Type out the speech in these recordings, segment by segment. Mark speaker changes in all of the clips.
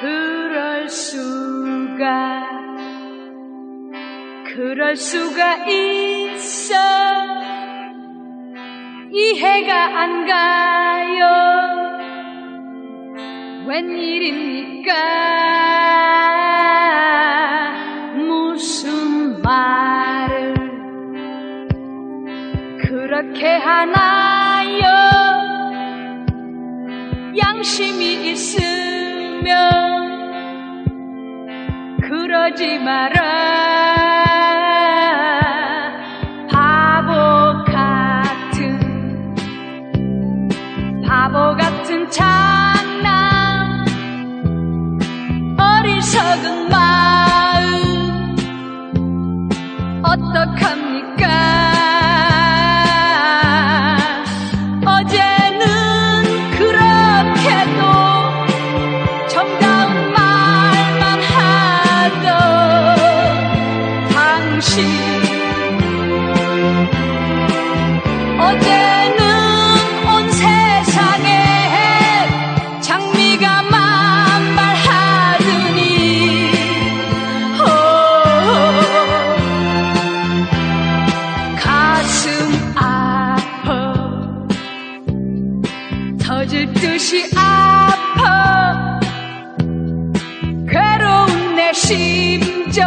Speaker 1: 그럴 수가 그럴 수가 있어. 이해가 안 가요. 웬일입니까? 무슨 말을 그렇게 하나요? 양심이 있으면 그러지 마라. 바보 같은 바보 같은 장난. 어리석은 마 심정.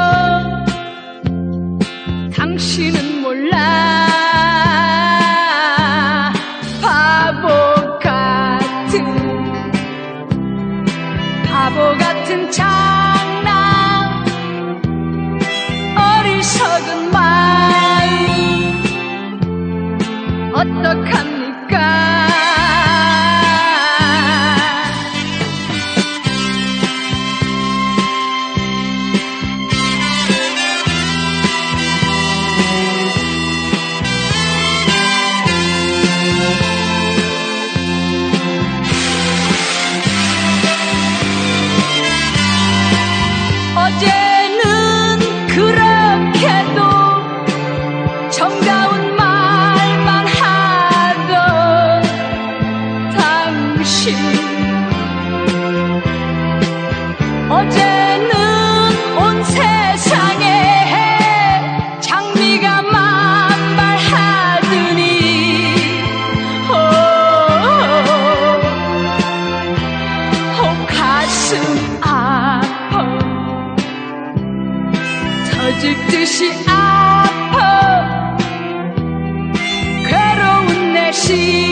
Speaker 1: 당신은 몰라. 바보 같은 바보 같은 장 당신 어제는 온 세상에 장미가 만발하더니. 오, 오 가슴 아파. 터질 듯이 아파. 괴로운 내심